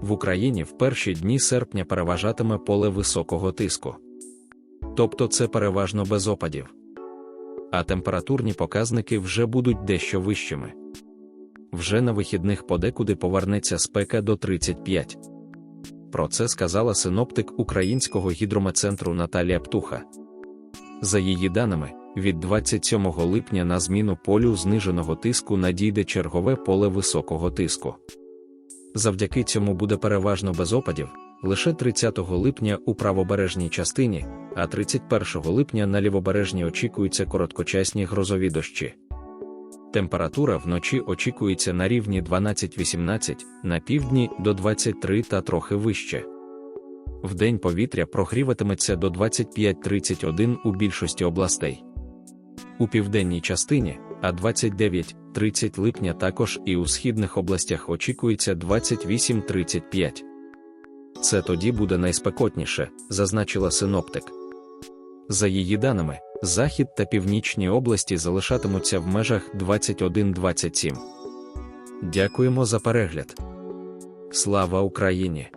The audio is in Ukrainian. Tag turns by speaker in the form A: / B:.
A: В Україні в перші дні серпня переважатиме поле високого тиску. Тобто це переважно без опадів. А температурні показники вже будуть дещо вищими. Вже на вихідних подекуди повернеться спека до 35. Про це сказала синоптик Українського гідрометцентру Наталія Птуха. За її даними, від 27 липня на зміну полю зниженого тиску надійде чергове поле високого тиску. Завдяки цьому буде переважно без опадів, лише 30 липня у правобережній частині, а 31 липня на лівобережній очікуються короткочасні грозові дощі. Температура вночі очікується на рівні 12-18, на півдні до 23 та трохи вище. Вдень повітря прогріватиметься до 25-31 у більшості областей. У південній частині, а 29-30 липня також і у східних областях очікується 28-35. Це тоді буде найспекотніше, зазначила синоптик. За її даними, захід та північні області залишатимуться в межах 21-27. Дякуємо за перегляд. Слава Україні!